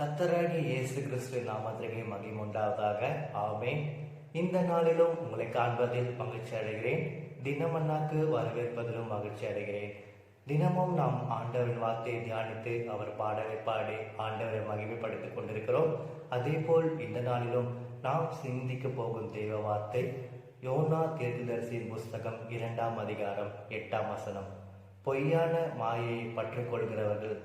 கத்தராகிய இயேசு கிறிஸ்து நாமத்திற்கு மகிமுண்டாவதாக ஆமேன். இந்த நாளிலும் உங்களை காண்பதில் மகிழ்ச்சி அடைகிறேன். தினமன்னாக்கு வரவேற்பதிலும் மகிழ்ச்சி அடைகிறேன். தினமும் நாம் ஆண்டவரின் வார்த்தையை தியானித்து அவர் பாடலை பாடி ஆண்டவரை மகிமைப்படுத்திக் கொண்டிருக்கிறோம். அதேபோல் இந்த நாளிலும் நாம் சிந்திக்க போகும் தெய்வ வார்த்தை யோனா தீர்க்கதரிசியின் புஸ்தகம் இரண்டாம் அதிகாரம் எட்டாம் வசனம். பொய்யான மாயையை பற்றுக்கொள்கிறவர்கள்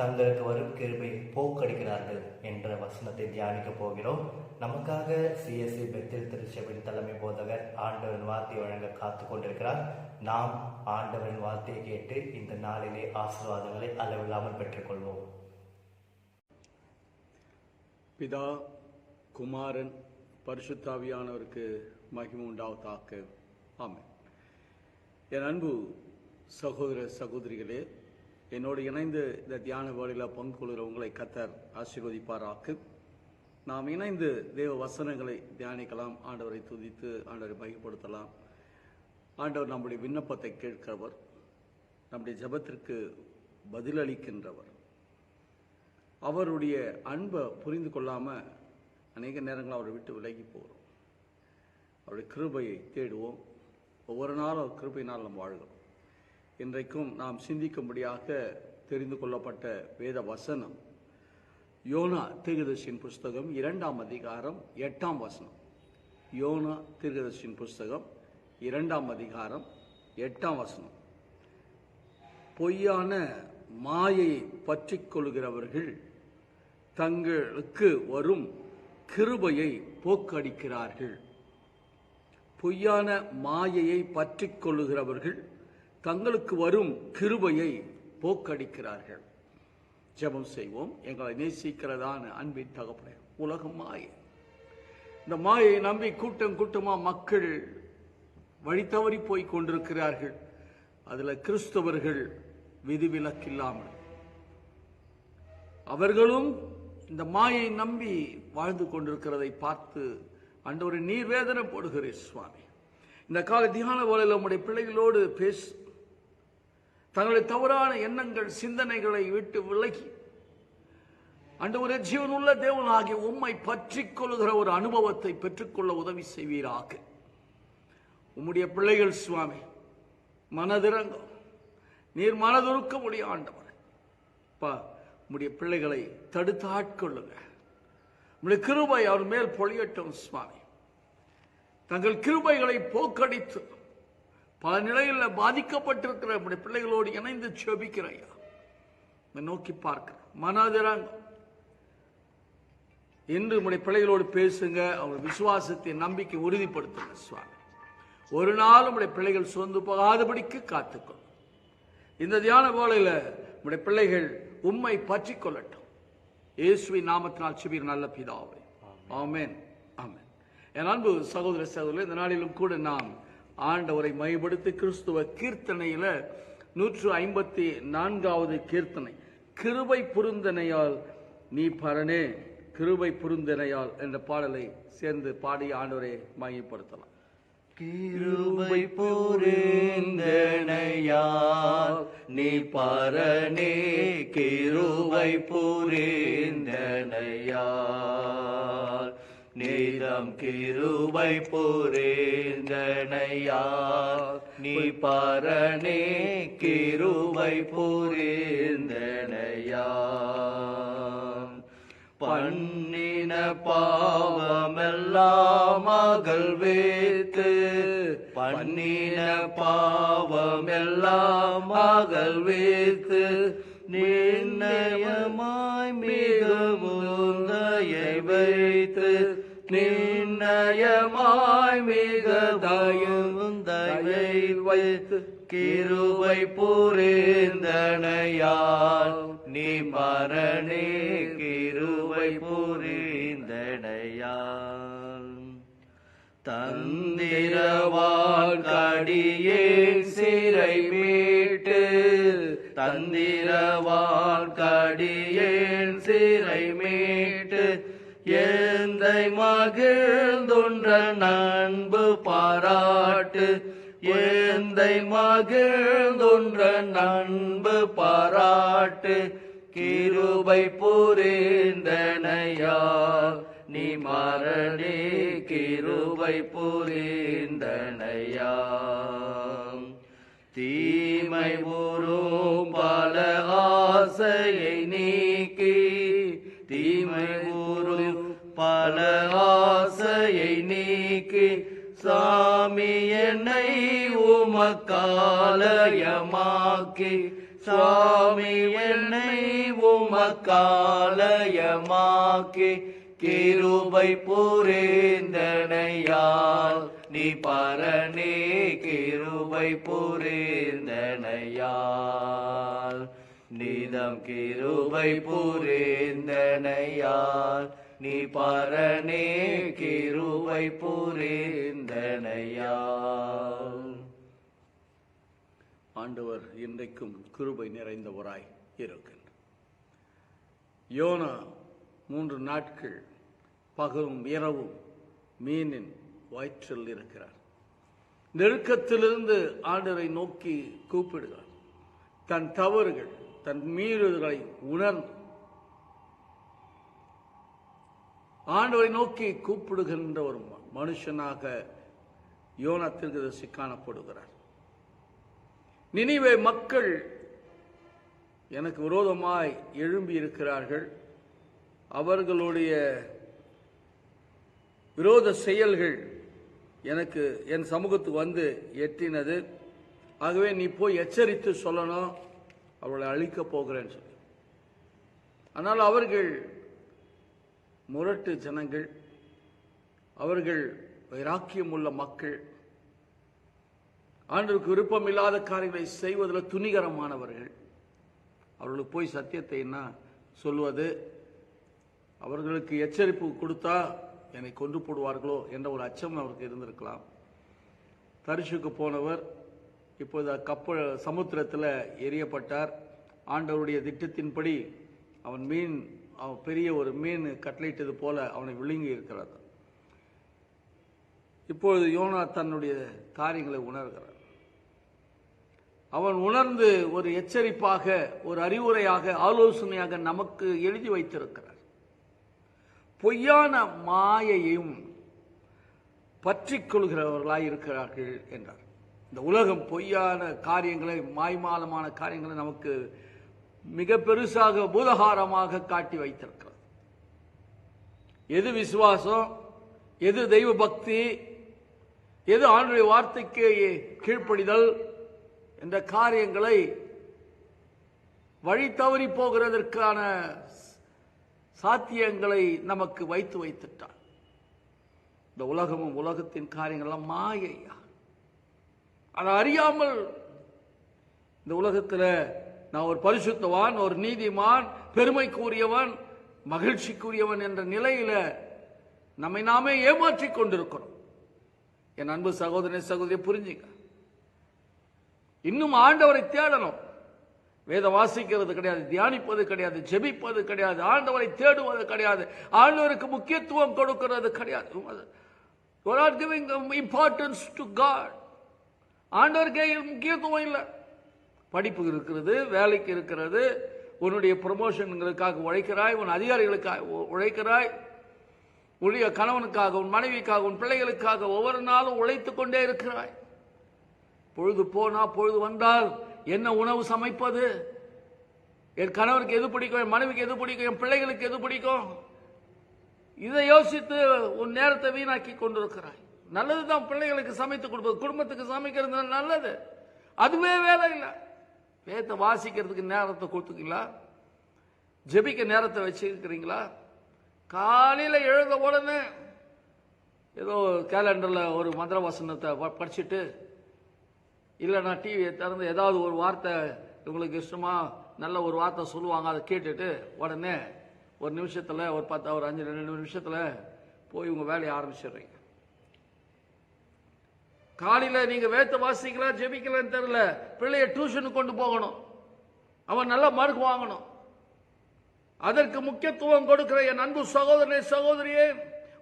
தங்களுக்கு வரும் கிருபை போக்கடிக்கிறார்கள் என்ற வசனத்தை தியானிக்க போகிறோம். நமக்காக சிஎஸ்சி பெத்தில் திருச்சபின் தலைமை போதகர் ஆண்டவரின் வார்த்தை வழங்க காத்து கொண்டிருக்கிறார் நாம் ஆண்டவரின் வார்த்தையை கேட்டு இந்த நாளிலே ஆசீர்வாதங்களை அளவில்லாமல் பெற்றுக்கொள்வோம். பிதா குமாரன் பரிசுத்தாவியானவருக்கு மகிமை உண்டாவதாக. ஆமாம் என் அன்பு சகோதர சகோதரிகளே என்னோடு இணைந்து இந்த தியான வேலையில் பங்கு கொள்கிற உங்களை கத்தர் ஆசீர்வதிப்பாராக்கு நாம் இணைந்து தேவ வசனங்களை தியானிக்கலாம். ஆண்டவரை துதித்து ஆண்டவரை மகிப்படுத்தலாம் ஆண்டவர் நம்முடைய விண்ணப்பத்தை கேட்கிறவர். நம்முடைய ஜெபத்திற்கு பதிலளிக்கின்றவர். அவருடைய அன்பை புரிந்து கொள்ளாமல் அநேக நேரங்கள் அவரை விட்டு விலகி போகிறோம் அவருடைய கிருபையை தேடுவோம். ஒவ்வொரு நாளும் கிருபையினால் நம்ம வாழ்கிறோம். இன்றைக்கும் நாம் சிந்திக்கும்படியாக தெரிந்து கொள்ளப்பட்ட வேத வசனம். யோனா தீர்க்கதர்சியின் புஸ்தகம் இரண்டாம் அதிகாரம் எட்டாம் வசனம். யோனா தீர்க்கதர்சியின் புஸ்தகம் இரண்டாம் அதிகாரம் எட்டாம் வசனம். பொய்யான மாயையை பற்றிக் கொள்கிறவர்கள் தங்களுக்கு வரும் கிருபையை போக்கடிக்கிறார்கள். பொய்யான மாயையை பற்றிக்கொள்ளுகிறவர்கள் தங்களுக்கு வரும் கிருபையை போக்கடிக்கிறார்கள். ஜெபம் செய்வோம். எங்களை நேசிக்கிறதான அன்பின் தகப்பன உலகம் மாயை. இந்த மாயை நம்பி கூட்டம் கூட்டமா மக்கள் வழி தவறி போய் கொண்டிருக்கிறார்கள். அதுல கிறிஸ்தவர்கள் விதிவிலக்கில்லாமல். அவர்களும் இந்த மாயை நம்பி வாழ்ந்து கொண்டிருக்கிறதை பார்த்து ஆண்டவரை நீர் வேதனை போடுகிறேன் சுவாமி. இந்த கால தியான வேளையில் உம்முடைய பிள்ளைகளோடு பேசு தங்களுடைய தவறான எண்ணங்கள் சிந்தனைகளை விட்டு விலகி ஆண்டவரே ஜீவனுள்ள தேவனாகிய உம்மை பற்றி கொள்ளுகிற ஒரு அனுபவத்தை பெற்றுக்கொள்ள உதவி செய்வீராக. உம்முடைய பிள்ளைகள் சுவாமி மனதிறங்கும். நீர் மனதுருக்க முடிய ஆண்டவர். பா உம்முடைய பிள்ளைகளை தடுத்து ஆட்கொள்ளுங்க. உங்களுடைய கிருபை அவர் மேல் பொழியட்டும் சுவாமி. தங்கள் கிருபைகளை போக்கடித்து பல நிலையில் பாதிக்கப்பட்டிருக்கிற நம்முடைய பிள்ளைகளோடு இணைந்து செபிக்கிறையா நோக்கி பார்க்கிறேன் மனாதிராங்க என்று நம்முடைய பிள்ளைகளோடு பேசுங்க. அவங்க விசுவாசத்தை நம்பிக்கை உறுதிப்படுத்துங்க சுவாமி. ஒரு நாள் நம்முடைய பிள்ளைகள் சோர்ந்து போகாதபடிக்கு காத்துக்கொள்ளும் இந்த தியான வேளையில் நம்முடைய பிள்ளைகள் உண்மை பற்றி கொள்ளட்டும். இயேசுவின் நாமத்தினால் சிபிர் நல்ல பிதாவை. ஆமேன். ஆமேன். என் அன்பு சகோதர சகோதரர் இந்த நாளிலும் கூட நாம் ஆண்டவரை மையப்படுத்தி கிறிஸ்துவ கீர்த்தனையில நூற்று ஐம்பத்தி நான்காவது கீர்த்தனை. கிருபை புருந்தனையால் நீ பரனே கிருபை புருந்தனையால் என்ற பாடலை சேர்ந்து பாடி ஆண்டவரை மையப்படுத்தலாம் கிருபை புரிந்தனையால் நீ பரனே கிருபை புரிந்தனையால் நீதம் கிருபை புரிந்தனையால் நீ பரனே கிருபை புரிந்தனையால் பண்ணின பாவமெல்லாம் மகள் பண்ணின பாவமெல்லாம் மகள் வைத்து நிர்ணயமாய் மிகவும் தயை வைத்து நிர்ணயமாய் மிக தயவும் தயை வைத்து கிருவை புரிந்தனையால் நீ மரணே கிருவை புரிந்தனையால். தந்திரவால் கடியே சிறை மீட்டு தந்திரவால் கடியேன் சிறை மீட்டு எந்தை மகிழ்ந்துன்ற நண்பு பாராட்டு. ஏந்தை மகிழ்ந்துன்ற நண்பு பாராட்டு. கிருபை புரிந்தனையால் நீ மரணி கிருபை புரிந்தனையா தீமை உறும் பலகா பல ஆசையை நீக்கி சாமி என்னை உமக்காலயமாக்கி. சாமி என்னை உமக்காலயமாக்கி. கிருபை புரிந்தனையால் நீ பரணி கிருபை புரிந்தனையால். நீதம் கிருபை புரிந்தனையால் நீ பரணி கிருவை புரிந்தனையா ஆண்டவர் இன்றைக்கும் கிருபை நிறைந்தவராய் இருக்கின்றார் யோனா மூன்று நாட்கள் பகலும் இரவும் மீனின் வயிற்றில் இருக்கிறார். நெருக்கத்திலிருந்து ஆண்டரை நோக்கி கூப்பிடுகிறார். தன் தவறுகள் தன் மீறுதலை உணர்ந்து ஆண்டவரை நோக்கி கூப்பிடுகின்ற ஒரு ம- மனுஷனாக யோனா தீர்க்கதரிசி காணப்படுகிறார். நினைவே மக்கள் எனக்கு விரோதமாய் எழும்பி இருக்கிறார்கள். அவர்களுடைய விரோத செயல்கள் எனக்கு என் சமூகத்துக்கு வந்து எட்டினது. ஆகவே நீ போய் எச்சரித்து சொல்லணும். அவளை அழிக்கப் போகிறேன்னு சொல்லி. ஆனால் அவர்கள் முரட்டு ஜனங்கள் அவர்கள் வைராக்கியம் உள்ள மக்கள். ஆண்டவருக்கு விருப்பம் இல்லாத காரியங்களை செய்வதில் துணிகரமானவர்கள். அவர்களுக்கு போய் சத்தியத்தை என்ன சொல்வது அவர்களுக்கு எச்சரிப்பு கொடுத்தா என்னை கொண்டு போடுவார்களோ என்ற ஒரு அச்சம் அவருக்கு இருந்திருக்கலாம். தரிசுக்கு போனவர் இப்போது கப்பல் சமுத்திரத்தில் எரியப்பட்டார் ஆண்டவருடைய திட்டத்தின்படி அவன் மீன் அவன் பெரிய ஒரு மீன் கட்டளையிட்டது போல அவனை விழுங்கி இருக்கிறார் இப்பொழுது யோனா தன்னுடைய காரியங்களை உணர்கிறான். அவன் உணர்ந்து ஒரு எச்சரிப்பாக ஒரு அறிவுரையாக ஆலோசனையாக நமக்கு எழுதி வைத்திருக்கிறார். பொய்யான மாயையும் பற்றிக் கொள்கிறவர்களாய் இருக்கிறார்கள் என்றார். இந்த உலகம் பொய்யான காரியங்களை மாய்மாலமான காரியங்களை நமக்கு மிக பெருசாக பூதகாரமாக காட்டி வைத்திருக்கிறது. எது விசுவாசம்? எது தெய்வ பக்தி? எது ஆண்டுடைய வார்த்தைக்கு கீழ்ப்படிதல்? என்ற காரியங்களை வழி தவறி போகிறதற்கான சாத்தியங்களை நமக்கு வைத்து வைத்துட்டார். இந்த உலகமும் உலகத்தின் காரியங்கள்லாம் மாயையா. அதை அறியாமல் இந்த உலகத்தில் நான் ஒரு பரிசுத்தவான் ஒரு நீதிமான் பெருமைக்குரியவன் மகிழ்ச்சிக்குரியவன் என்ற நிலையில நம்மை நாமே ஏமாற்றி கொண்டிருக்கிறோம். என் அன்பு சகோதரனை சகோதரியை புரிஞ்சுங்க. இன்னும் ஆண்டவரை தேடணும். வேதம் வாசிக்கிறது கிடையாது தியானிப்பது கிடையாது ஜெபிப்பது கிடையாது ஆண்டவரை தேடுவது கிடையாது ஆண்டவருக்கு முக்கியத்துவம் கொடுக்கிறது கிடையாது. இம்பார்ட்டன்ஸ் டு காட் ஆண்டவருக்கே முக்கியத்துவம் இல்லை. படிப்பு இருக்கிறது வேலைக்கு இருக்கிறது உன்னுடைய ப்ரமோஷன்களுக்காக உழைக்கிறாய் உன் அதிகாரிகளுக்காக உ- உழைக்கிறாய் உன்னுடைய கணவனுக்காக உன் மனைவிக்காக உன் பிள்ளைகளுக்காக ஒவ்வொரு நாளும் உழைத்து கொண்டே இருக்கிறாய். பொழுது போனா பொழுது வந்தால் என்ன உணவு சமைப்பது? என் கணவருக்கு எது பிடிக்கும்? என் மனைவிக்கு எது பிடிக்கும்? என் பிள்ளைகளுக்கு எது பிடிக்கும்? இதை யோசித்து உன் நேரத்தை வீணாக்கி கொண்டிருக்கிறாய். நல்லதுதான் பிள்ளைகளுக்கு சமைத்து கொடுப்பது குடும்பத்துக்கு சமைக்கிறது நல்லது. அதுவே வேலை இல்லை. வேதத்தை வாசிக்கிறதுக்கு நேரத்தை கொடுத்துக்கீங்களா? ஜெபிக்க நேரத்தை வச்சுருக்கிறீங்களா காலையில் எழுந்த உடனே ஏதோ கேலண்டரில் ஒரு மந்திர வசனத்தை ப- படிச்சுட்டு இல்லைனா டிவியை திறந்து ஏதாவது ஒரு வார்த்தை உங்களுக்கு இஷ்டமாக நல்ல ஒரு வார்த்தை சொல்லுவாங்க அதை கேட்டுட்டு உடனே ஒரு நிமிஷத்தில் ஒரு பத்து ஒரு அஞ்சு ரெண்டு நிமிஷத்தில் போய் உங்கள் வேலையை ஆரம்பிச்சிடுறீங்க. காலையில நீங்க வேத்த வாசிக்கலாம் ஜெபிக்கலாம்னு தெரியல. பிள்ளைய டியூஷனுக்கு கொண்டு போகணும். அவன் நல்ல மார்க் வாங்கணும். அதற்கு முக்கியத்துவம் கொடுக்கிற என் அன்பு சகோதரனே சகோதரியே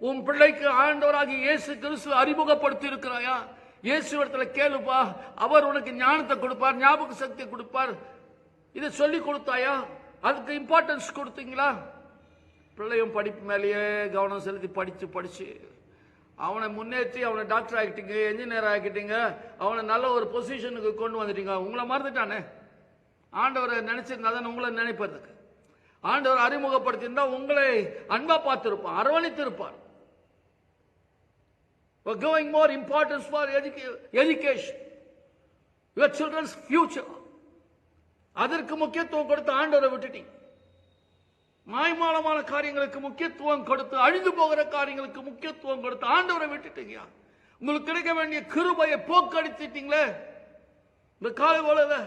உன் பிள்ளைக்கு ஆண்டவராகி இயேசு கிறிஸ்து அறிமுகப்படுத்தி இருக்கிறாயா இயேசு இடத்துல கேளுப்பா. அவர் உனக்கு ஞானத்தை கொடுப்பார் ஞாபக சக்தி கொடுப்பார். இதை சொல்லி கொடுத்தாயா? அதுக்கு இம்பார்ட்டன்ஸ் கொடுத்தீங்களா? பிள்ளையும் படிப்பு மேலேயே கவனம் செலுத்தி படித்து படித்து அவனை முன்னேற்றி அவனை டாக்டர் ஆகிட்டீங்க என்ஜினியர் ஆகிட்டீங்க அவனை நல்ல ஒரு பொசிஷனுக்கு கொண்டு வந்துட்டீங்க. உங்களை மறந்துட்டானே? ஆண்டவரை நினைச்சிருந்தா தானே உங்களை நினைப்பதுக்கு ஆண்டவர் அறிமுகப்படுத்தியிருந்தா உங்களை அன்பா பார்த்திருப்பார் அரவணைத்திருப்பார். Going more importance for education your children's future அதற்கு முக்கியத்துவம் கொடுத்து ஆண்டவரை விட்டுட்டீங்க. மாய்மாலமான காரியங்களுக்கு முக்கியத்துவம் கொடுத்து அழிந்து போகிற காரியங்களுக்கு முக்கியத்துவம் கொடுத்து ஆண்டவரை விட்டுட்டீங்க உங்களுக்கு கிடைக்க வேண்டிய கிருபையை போக்கடித்துட்டீங்களே இந்த காலை போல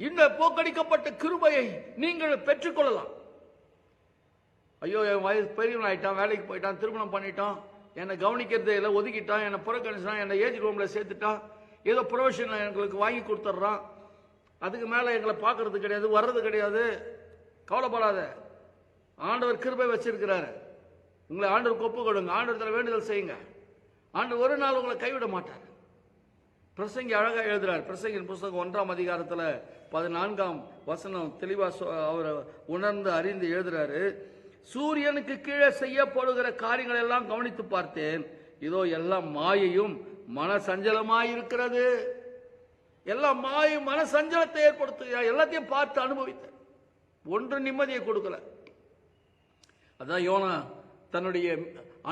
இந்த போக்கடிக்கப்பட்ட கிருபையை நீங்கள் பெற்றுக்கொள்ளலாம். ஐயோ என் வயசு பெரியவன் ஆயிட்டான் வேலைக்கு போயிட்டான் திருமணம் பண்ணிட்டான் என்னை கவனிக்கிறதே இல்லை ஒதுக்கிட்டான் என்னை புறக்கணிச்சான் என்னை ஏஜ் ரூமில் சேர்த்துட்டான் ஏதோ ப்ரொஃபஷன் எங்களுக்கு வாங்கி கொடுத்துட்றான். அதுக்கு மேலே எங்களை பார்க்கறது கிடையாது வர்றது கிடையாது. கவலைப்படாத. ஆண்டவர் கிருபை வச்சிருக்கிறாரு. உங்களை ஆண்டவர் ஒப்பு கொடுங்க. ஆண்டவரத்தில் வேண்டுதல் செய்யுங்க. ஆண்டு ஒரு நாள் உங்களை கைவிட மாட்டார். பிரசங்கி அழகா எழுதுறார். பிரசங்கின் புஸ்தகம் ஒன்றாம் அதிகாரத்துல பதினான்காம் வசனம் தெளிவா சொ- அவர் உணர்ந்து அறிந்து எழுதுறாரு. சூரியனுக்கு கீழே செய்யப்படுகிற காரியங்கள் எல்லாம் கவனித்து பார்த்தேன். இதோ எல்லாம் மாயையும் மன சஞ்சலமாயிருக்கிறது எல்லாம் மாயும் மன ஏற்படுத்துகிறார். எல்லாத்தையும் பார்த்து அனுபவித்தேன். ஒன்று நிம்மதியை கொடுக்கல. அதான் யோனா தன்னுடைய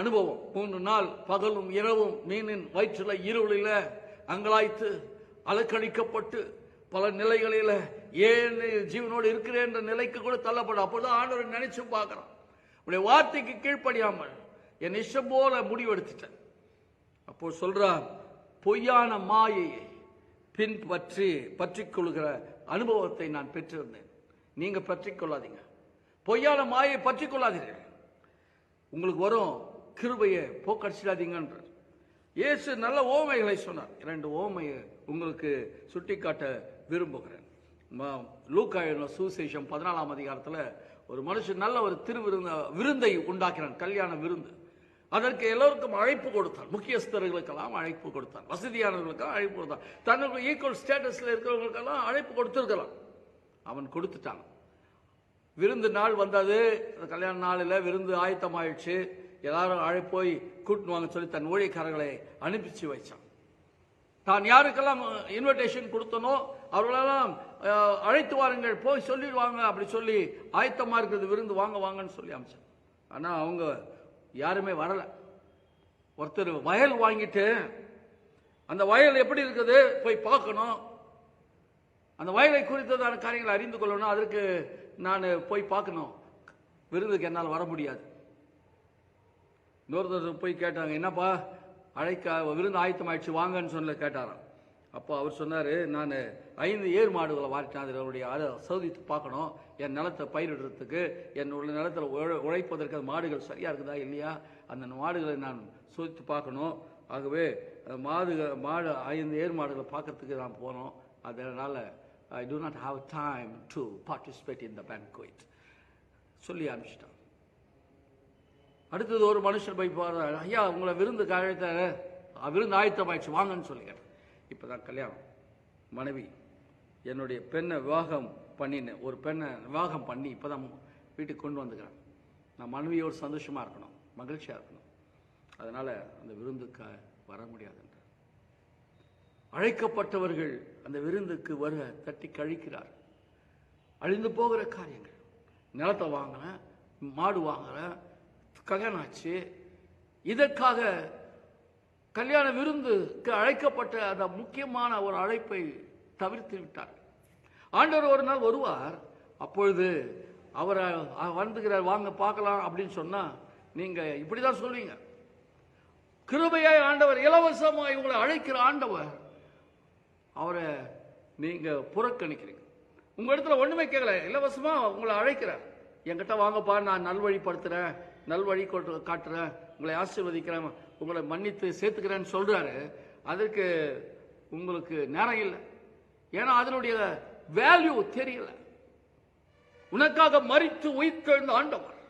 அனுபவம். மூன்று நாள் பகலும் இரவும் மீனின் வயிற்றில் இருளில அங்கலாய்த்து அலக்கழிக்கப்பட்டு பல நிலைகளில் ஏன் ஜீவனோடு இருக்கிறேன் என்ற நிலைக்கு கூட தள்ளப்படும் அப்போதான் ஆண்டவர் நினைச்சு பார்க்குறான். உடைய வார்த்தைக்கு கீழ்ப்படியாமல் என் இஷ்டம் போல முடிவெடுத்துட்டேன். அப்போ சொல்றான் பொய்யான மாயையை பின்பற்றி பற்றிக் கொள்கிற அனுபவத்தை நான் பெற்றிருந்தேன். நீங்க பற்றிக் கொள்ளாதீங்க பொய்யான மாயை பற்றி கொள்ளாதீர்கள் உங்களுக்கு வரும் கிருபையை போக்கடிச்சிடாதீங்கன்ற இயேசு நல்ல ஓமைகளை சொன்னார். இரண்டு ஓமையை உங்களுக்கு சுட்டிக்காட்ட விரும்புகிறேன். லூக்காயின சுசேஷம் பதினாலாம் அதிகாரத்தில் ஒரு மனுஷன் நல்ல ஒரு திருவிருந்த விருந்தை உண்டாக்கினான் கல்யாண விருந்து. அதற்கு எல்லோருக்கும் அழைப்பு கொடுத்தான். முக்கியஸ்தர்களுக்கெல்லாம் அழைப்பு கொடுத்தான். வசதியானவர்களுக்கெல்லாம் அழைப்பு கொடுத்தான். தன்னுக்கு ஈக்குவல் ஸ்டேட்டஸில் இருக்கிறவங்களுக்கெல்லாம் அழைப்பு கொடுத்துருக்கலாம் அவன் கொடுத்துட்டான். விருந்து நாள் வந்தது. கல்யாண நாளில் விருந்து ஆயத்தம் ஆயிடுச்சு எல்லாரும் அழை போய் கூட்டின்னு வாங்க சொல்லி தன் ஊழியக்காரர்களை அனுப்பிச்சு வச்சான். தான் யாருக்கெல்லாம் இன்விடேஷன் கொடுத்தனோ அவர்களெல்லாம் அழைத்து வாருங்கள் போய் சொல்லிடுவாங்க அப்படி சொல்லி ஆயத்தமாக இருக்கிறது விருந்து வாங்க வாங்கன்னு சொல்லி அமைச்சேன். ஆனால் அவங்க யாருமே வரலை. ஒருத்தர் வயல் வாங்கிட்டு அந்த வயல் எப்படி இருக்குது போய் பார்க்கணும். அந்த வயலை குறித்ததான காரியங்களை அறிந்து கொள்ளணும். அதற்கு நான் போய் பார்க்கணும். விருந்துக்கு என்னால் வர முடியாது. இன்னொருத்தர் போய் கேட்டாங்க என்னப்பா அழைக்க விருந்து ஆயத்தமாயிடுச்சு வாங்கன்னு சொல்ல கேட்டாராம். அப்போ அவர் சொன்னார் நான் ஐந்து ஏர் மாடுகளை வாரிட்டேன் அதில் அவருடைய அதை சோதித்து பார்க்கணும். என் நிலத்தை பயிரிடுறதுக்கு என்னுடைய நிலத்தில் உழைப்பதற்கு அந்த மாடுகள் சரியாக இருக்குதா இல்லையா? அந்த மாடுகளை நான் சோதித்து பார்க்கணும். ஆகவே மாடுகள் மாடு மாடு ஐந்து ஏர் மாடுகளை பார்க்கறதுக்கு நான் போனோம். அதனால் I do not have time to participate in the banquet. சொல்லி அனுப்பிச்சிட்டான். அடுத்தது ஒரு மனுஷன் போய் போகிறார் ஐயா உங்களை விருந்து கழித்த விருந்து ஆயத்தமாயிடுச்சு வாங்கன்னு சொல்லிக்கிறேன் இப்போ தான் கல்யாணம். மனைவி என்னுடைய பெண்ணை விவாகம் பண்ணினேன் ஒரு பெண்ணை விவாகம் பண்ணி இப்போ தான் வீட்டுக்கு கொண்டு வந்துக்கிறேன். நான் மனைவியோடு சந்தோஷமாக இருக்கணும் மகிழ்ச்சியாக இருக்கணும். அதனால் அந்த விருந்துக்கு வர முடியாதுன்னு. அழைக்கப்பட்டவர்கள் அந்த விருந்துக்கு வருக தட்டி கழிக்கிறார். அழிந்து போகிற காரியங்கள். நிலத்தை வாங்கினேன் மாடு வாங்குறேன் கல்யாணம் ஆச்சு. இதற்காக கல்யாண விருந்துக்கு அழைக்கப்பட்ட அந்த முக்கியமான ஒரு அழைப்பை தவிர்த்து விட்டார் ஆண்டவர் ஒரு நாள் வருவார். அப்பொழுது அவரை வந்துகிறார் வாங்க பார்க்கலாம் அப்படின்னு சொன்னால் நீங்கள் இப்படி தான் சொல்வீங்க. கிருபையாய் ஆண்டவர் இலவசமாக இவங்களை அழைக்கிற ஆண்டவர் அவரை நீங்க புறக்கணிக்கிறீங்க. உங்க இடத்துல ஒண்ணுமே கேட்கல இலவசமா உங்களை அழைக்கிறார். என்கிட்ட வாங்கப்பா நான் நல்வழிப்படுத்துறேன் நல்வழி காட்டுறேன் உங்களை ஆசீர்வதிக்கிறேன் உங்களை மன்னித்து சேர்த்துக்கிறேன்னு சொல்றாரு. அதற்கு உங்களுக்கு நேரம் இல்லை. ஏன்னா அதனுடைய வேல்யூ தெரியல. உனக்காக மறித்து உயிர்த்தெழுந்த ஆண்டவர்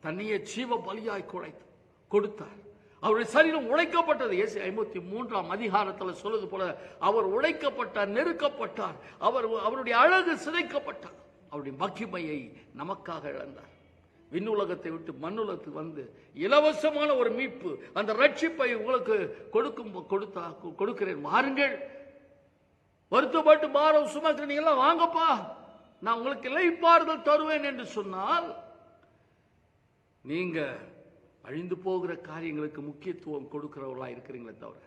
தன்னையே ஜீவ பலியாய் குழைத்து கொடுத்தார். அவருடைய சரீரம் உழைக்கப்பட்டது ஏசி ஐம்பத்தி மூன்றாம் அதிகாரத்தில் சொல்லுது போல அவர் உழைக்கப்பட்டார் நெருக்கப்பட்டார். அவர் அவருடைய அழகு சிதைக்கப்பட்டார். அவருடைய மகிமையை நமக்காக இழந்தார். விண்ணுலகத்தை விட்டு மண்ணுலகத்துக்கு வந்து இலவசமான ஒரு மீட்பு அந்த ரட்சிப்பை உங்களுக்கு கொடுக்கும் கொடுத்தா கொடுக்கிறேன். வாருங்கள். வருத்தப்பட்டு பாரம் சுமக்கிற நீங்களாம் வாங்கப்பா. நான் உங்களுக்கு இலைப்பாறுதல் தருவேன் என்று சொன்னால் நீங்கள் அழிந்து போகிற காரியங்களுக்கு முக்கியத்துவம் கொடுக்கிறவர்களா இருக்கிறீங்களே தவிர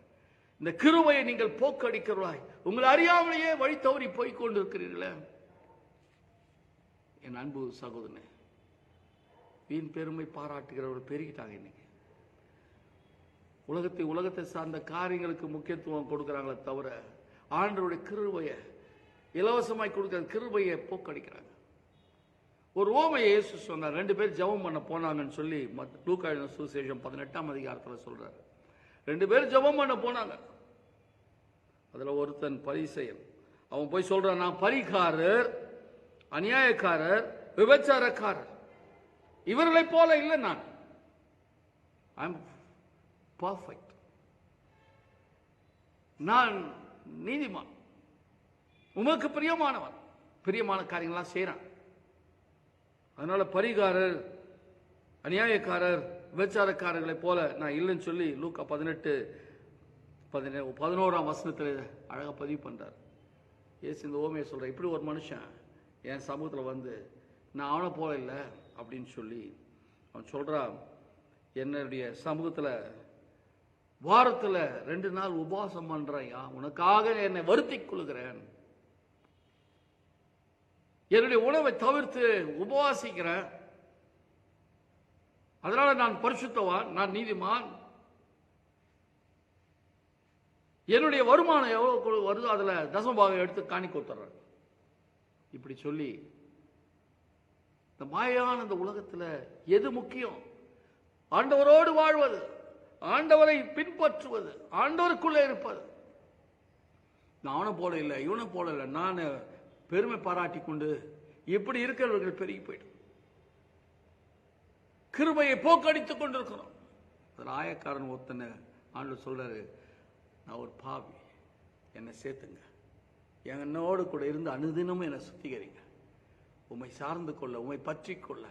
இந்த கிருபையை நீங்கள் போக்கடிக்கிறவர்களாய் உங்களை அறியாமலேயே வழி தவறி போய் கொண்டிருக்கிறீர்களே என் அன்பு சகோதரனே வீண் பெருமை பாராட்டுகிறவர் பெருகிட்டாங்க இன்னைக்கு. உலகத்தை உலகத்தை சார்ந்த காரியங்களுக்கு முக்கியத்துவம் கொடுக்குறாங்களே தவிர ஆண்டவருடைய கிருபையை இலவசமாய் கொடுக்கிற கிருபையை போக்கடிக்கிறாங்க. ஒரு ஓமையை இயேசு சொன்னார் ரெண்டு பேர் ஜெபம் பண்ண போனாங்கன்னு சொல்லி மத்- சுசேஷம் பதினெட்டாம் அதிகாரத்தில் சொல்கிறார் ரெண்டு பேர் ஜெபம் பண்ண போனாங்க. அதில் ஒருத்தன் பரிசெயல் அவன் போய் சொல்கிறான் நான் பரிகாரர் அநியாயக்காரர் விபச்சாரக்காரர். இவர்களைப் போல இல்லை நான். ஐ பர்ஃபெக்ட் நான் நீதிமான். உமக்கு பிரியமானவன். பிரியமான காரியங்கள்லாம் செய்கிறான் அதனால பரிகாரர் அநியாயக்காரர் விபச்சாரக்காரர்களைப் போல நான் இல்லைன்னு சொல்லி லூக்கா பதினெட்டு பதினே பதினோராம் வசனத்தில் அழகாக பதிவு பண்ணுறார் ஏசு இந்த ஓமையை சொல்கிறேன் இப்படி ஒரு மனுஷன் என் சமூகத்தில் வந்து நான் அவனை போல இல்லை அப்படின்னு சொல்லி அவன் சொல்கிறான் என்னுடைய சமூகத்தில் வாரத்தில் ரெண்டு நாள் உபவாசம் பண்றையா உனக்காக என்னை வருத்தி கொள்கிறேன். என்னுடைய உணவை தவிர்த்து உபவாசிக்கிறேன். அதனால நான் பரிசுத்தவான் நான் நீதிமான். என்னுடைய வருமானம் எவ்வளோ வருதோ அதில் தசமபாகம் எடுத்து காணி கொடுத்துட்றேன் இப்படி சொல்லி இந்த மாயான இந்த உலகத்தில் எது முக்கியம்? ஆண்டவரோடு வாழ்வது ஆண்டவரை பின்பற்றுவது ஆண்டவருக்குள்ளே இருப்பது. நான் அவனை போல இல்லை இவனை போல இல்லை. நான் பெருமை பாராட்டி கொண்டு இப்படி இருக்கிறவர்கள் பெருகி போயிடும். கிருபையை போக்கடித்துக் கொண்டிருக்கிறோம். ஆயக்காரன் ஒருத்தனை ஆண்டு சொல்றாரு நான் ஒரு பாவி. என்னை சேர்த்துங்க. என்னோடு கூட இருந்து அனுதினமும் என்னை சுத்திகரிங்க. உம்மை சார்ந்து கொள்ள உம்மை பற்றி கொள்ள.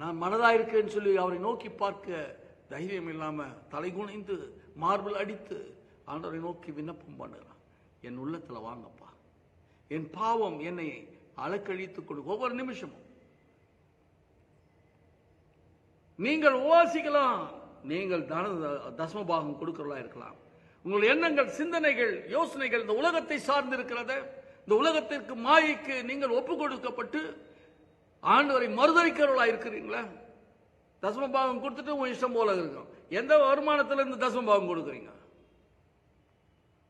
நான் மனதாக இருக்கேன்னு சொல்லி அவரை நோக்கி பார்க்க தைரியம் இல்லாம தலைகுனிந்து மார்பிள் அடித்து ஆண்டவரை நோக்கி விண்ணப்பம் பண்ணுறான் என் உள்ளத்துல வாங்கப்பா. என் பாவம் என்னை அலக்கழித்துக் கொண்டு ஒவ்வொரு நிமிஷமும். நீங்கள் உவாசிக்கலாம் நீங்கள் தன தசமபாகம் கொடுக்கிறவர்களா இருக்கலாம். உங்கள் எண்ணங்கள் சிந்தனைகள் யோசனைகள் இந்த உலகத்தை சார்ந்து இருக்கிறத இந்த உலகத்திற்கு மாயைக்கு நீங்கள் ஒப்பு கொடுக்கப்பட்டு ஆண்டவரை மறுதளிக்கிறவர்களா இருக்கிறீங்களா தசமபாகம் கொடுத்துட்டு உன் இஷ்டம் போல இருக்கும். எந்த வருமானத்தில் இருந்து தசமபாகம் கொடுக்குறீங்க?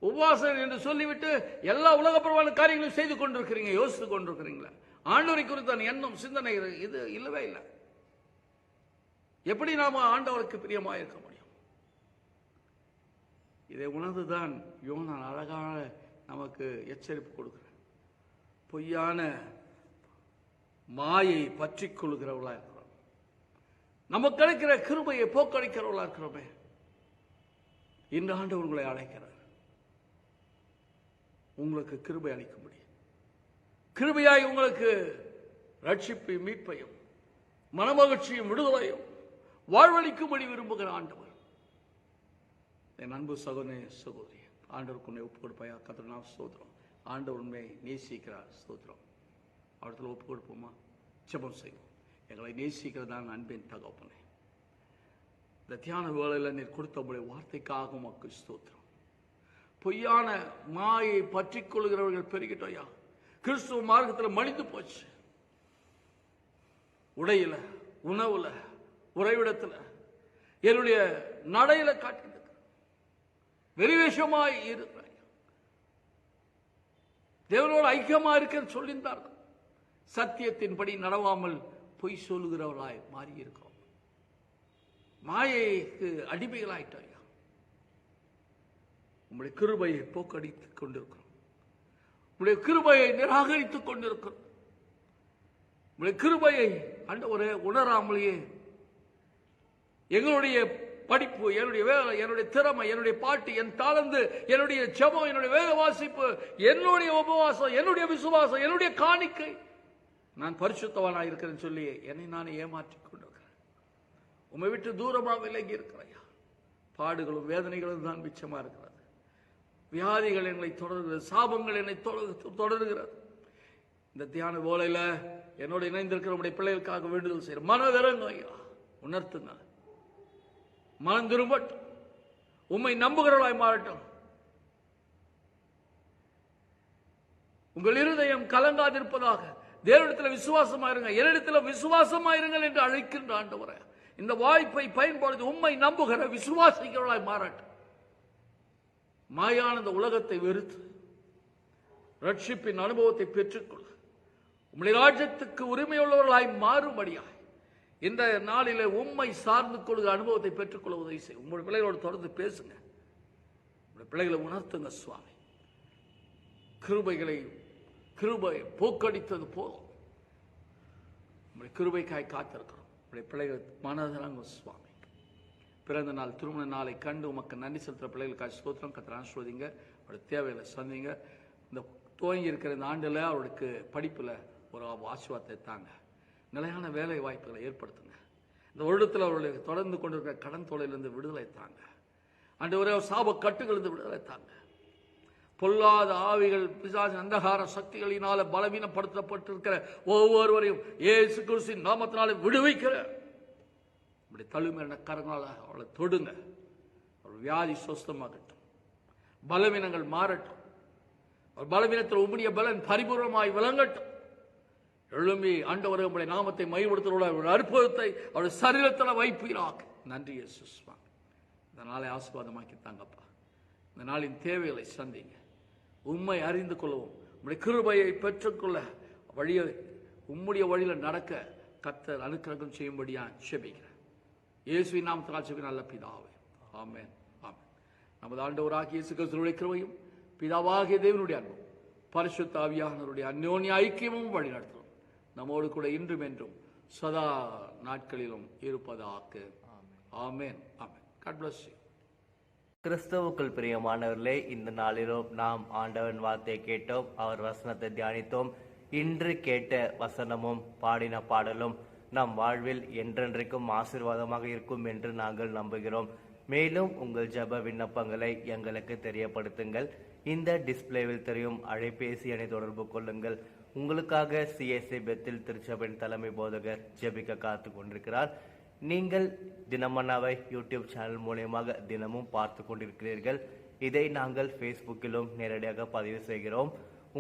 உபவாசம் என்று சொல்லிவிட்டு எல்லா உலகப்பிரமான காரியங்களையும் செய்து கொண்டிருக்கிறீங்க யோசித்து கொண்டிருக்கிறீங்களா. ஆண்டவரை குறித்தான எண்ணம் சிந்தனை இது இல்லவே இல்லை. எப்படி நாம ஆண்டவருக்கு பிரியமா இருக்க முடியும்? இதை உணர்ந்துதான் யோனான் அழகான நமக்கு எச்சரிப்பு கொடுக்கிறேன் பொய்யான மாயை பற்றி கொள்கிறவர்களா இருக்கிறோம். நமக்கு கிடைக்கிற கிருபையை போக்கடிக்கிறவர்களா இருக்கிறோமே. இன்று ஆண்டவர் உங்களை அழைக்கிறார். உங்களுக்கு கிருபை அளிக்க முடியும். கிருபையாய் உங்களுக்கு ரட்சிப்பை மீட்பையும் மனமகிழ்ச்சியும் விடுதலையும் வாழ்வழிக்கும்படி விரும்புகிற ஆண்டவர். என் அன்பு சகோதரே சகோதரி ஆண்டவருக்கு உன்னை ஒப்பு கொடுப்பாயா கத்திரனா சோதரம் ஸ்தோத்திரம். ஆண்டவர் உண்மை நேசிக்கிறார் ஸ்தோத்திரம். அவரத்தில் ஒப்பு கொடுப்போமா ஜபம் செய்வோம். எங்களை நேசிக்கிறதான அன்பின் தகப்பனே. இந்த தியான வேளையில் நீர் கொடுத்த உடைய வார்த்தைக்காக உமக்கு ஸ்தோத்திரம். பொய்யான மாயை பற்றி கொள்கிறவர்கள் பெருகிட்டோம் ஐயா. கிறிஸ்துவ மார்க்கத்தில் மலிந்து போச்சு. உடையில உணவுல உறைவிடத்துல என்னுடைய நடையில காட்டிட்டு வெறிவேஷமாய் இருக்கிறாய் தேவனோடு ஐக்கியமா இருக்கன்னு சொல்லியிருந்தார்கள். சத்தியத்தின்படி நடவாமல் பொய் சொல்லுகிறவர்களாய் மாறி இருக்கிறோம் மாயைக்கு அடிமைகளாயிட்டோம் ஐயா. உங்களுடைய கிருபையை போக்கடித்துக் கொண்டிருக்கிறோம். உங்களுடைய கிருபையை நிராகரித்துக் கொண்டிருக்கிறோம். உங்களுடைய கிருபையை அண்டவரே உணராமலேயே எங்களுடைய படிப்பு என்னுடைய வேலை என்னுடைய திறமை என்னுடைய பாட்டு என் தாளந்து என்னுடைய ஜெபம் என்னுடைய வேத வாசிப்பு என்னுடைய உபவாசம் என்னுடைய விசுவாசம் என்னுடைய காணிக்கை. நான் பரிசுத்தவனாக இருக்கிறேன்னு சொல்லி என்னை நான் ஏமாற்றிக் கொண்டிருக்கிறேன். உம்மை விட்டு தூரமாக விலகி இருக்கிறையா பாடுகளும் வேதனைகளும் தான் மிச்சமாக இருக்கிறேன் வியாதிகள் என்னை தொடர்கிறது சாபங்கள் என்னை தொடர்- இந்த தியான ஓலையில் என்னோட இணைந்திருக்கிற உடைய பிள்ளைகளுக்காக வேண்டுதல் செய்யற மனதிறங்க ஐயா உணர்த்துங்க. மனம் திரும்பட்டும். உண்மை நம்புகிறவளாய் மாறட்டும். உங்கள் இருதயம் கலங்காதிருப்பதாக தேவனிடத்தில் விசுவாசமா இருங்க என்னிடத்தில் விசுவாசமா இருங்கள் என்று அழைக்கின்ற ஆண்டவரே. இந்த வாய்ப்பை பயன்படுத்தி உண்மை நம்புகிற விசுவாசிக்கிறவளாய் மாறட்டும். மாயானந்த உலகத்தை வெறுத்து ரட்சிப்பின் அனுபவத்தை பெற்றுக்கொள்ள உம்முடைய ராஜ்யத்துக்கு உரிமையுள்ளவர்களாய் மாறும்படியாய் இந்த நாளில் உம்மை சார்ந்து கொள்கிற அனுபவத்தை பெற்றுக்கொள்ள உதவி செய்யும் உங்களுடைய பிள்ளைகளோடு தொடர்ந்து பேசுங்க. உங்களுடைய பிள்ளைகளை உணர்த்துங்க சுவாமி. கிருபைகளை கிருபை போக்கடித்தது போதும். உங்களுடைய கிருபைக்காய் காத்திருக்கிறோம். உங்களுடைய பிள்ளைகள் மனதிறங்க சுவாமி. பிறந்த நாள் திருமண நாளை கண்டு உமக்கு நன்றி செலுத்துகிற பிள்ளைகளுக்கு ஸ்தோத்திரம். கத்திர ஆசிர்வதிங்க. அவருடைய தேவைகளை சந்திங்க. இந்த துவங்கி இருக்கிற இந்த ஆண்டில் அவருக்கு படிப்பில் ஒரு ஆசீர்வாதத்தை தாங்க. நிலையான வேலை வாய்ப்புகளை ஏற்படுத்துங்க. இந்த வருடத்தில் அவர்களுக்கு தொடர்ந்து கொண்டிருக்கிற கடன் தொலையிலிருந்து விடுதலை தாங்க. அன்று ஒரே சாப கட்டுகளிலிருந்து விடுதலை தாங்க. பொல்லாத ஆவிகள் பிசாசு அந்தகார சக்திகளினால பலவீனப்படுத்தப்பட்டிருக்கிற ஒவ்வொருவரையும் ஏசு கிறிஸ்தின் நாமத்தினால விடுவிக்கிற இப்படி தழுமையான கரங்களால் அவளை தொடுங்க. அவள் வியாதி சொஸ்தமாகட்டும் பலவீனங்கள் மாறட்டும். அவர் பலவீனத்தில் உம்முடைய பலன் பரிபூர்ணமாய் விளங்கட்டும். எழும்பி ஆண்டவர் உங்களுடைய நாமத்தை மைப்படுத்துகிற அவருடைய அற்புதத்தை அவருடைய சரீரத்தில் வைப்பீராக. நன்றி சுஷ்மா இந்த நாளை ஆசீர்வாதமாக்கி தாங்கப்பா இந்த நாளின் தேவைகளை சந்திங்க. உண்மை அறிந்து கொள்ளவும் உங்களுடைய கிருபையை பெற்றுக்கொள்ள வழியை உம்முடைய வழியில் நடக்க கத்தர் அனுக்கிரகம் செய்யும்படியாக செபிக்கிறேன். இயேசுவின் நாமத்தினால் செவி நல்ல பிதாவே. ஆமேன். ஆமேன். நமது ஆண்டவராக இயேசு கிறிஸ்துவினுடைய கிருவையும் பிதாவாகிய தேவனுடைய அன்பும் பரிசுத்த ஆவியானவருடைய அந்யோன்ய ஐக்கியமும் வழி நடத்தும். நம்மோடு கூட இன்றும் என்றும் சதா நாட்களிலும் இருப்பதாக. ஆமேன். ஆமேன். காட் பிளஸ் கிறிஸ்தவுக்குள் பிரியமானவர்களே இந்த நாளிலும் நாம் ஆண்டவன் வார்த்தையை கேட்டோம் அவர் வசனத்தை தியானித்தோம். இன்று கேட்ட வசனமும் பாடின பாடலும் நம் வாழ்வில் என்றென்றைக்கும் ஆசீர்வாதமாக இருக்கும் என்று நாங்கள் நம்புகிறோம். மேலும் உங்கள் ஜெப விண்ணப்பங்களை எங்களுக்கு தெரியப்படுத்துங்கள். இந்த டிஸ்ப்ளேவில் தெரியும் அழைபேசி எண்ணை தொடர்பு கொள்ளுங்கள். உங்களுக்காக சிஎஸ்ஐ பெத்தில் திருச்சபையின் தலைமை போதகர் ஜெபிக்க காத்து கொண்டிருக்கிறார். நீங்கள் தினமன்னாவை யூடியூப் சேனல் மூலியமாக தினமும் பார்த்து கொண்டிருக்கிறீர்கள். இதை நாங்கள் ஃபேஸ்புக்கிலும் நேரடியாக பதிவு செய்கிறோம்.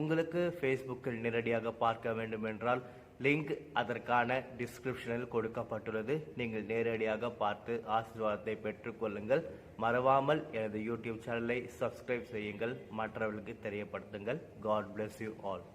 உங்களுக்கு ஃபேஸ்புக்கில் நேரடியாக பார்க்க வேண்டும் என்றால் லிங்க் அதற்கான டிஸ்கிரிப்ஷனில் கொடுக்கப்பட்டுள்ளது. நீங்கள் நேரடியாக பார்த்து ஆசீர்வாதத்தை பெற்றுக்கொள்ளுங்கள். மறவாமல் எனது யூடியூப் சேனலை சப்ஸ்கிரைப் செய்யுங்கள். மற்றவர்களுக்கு தெரியப்படுத்துங்கள். God bless you all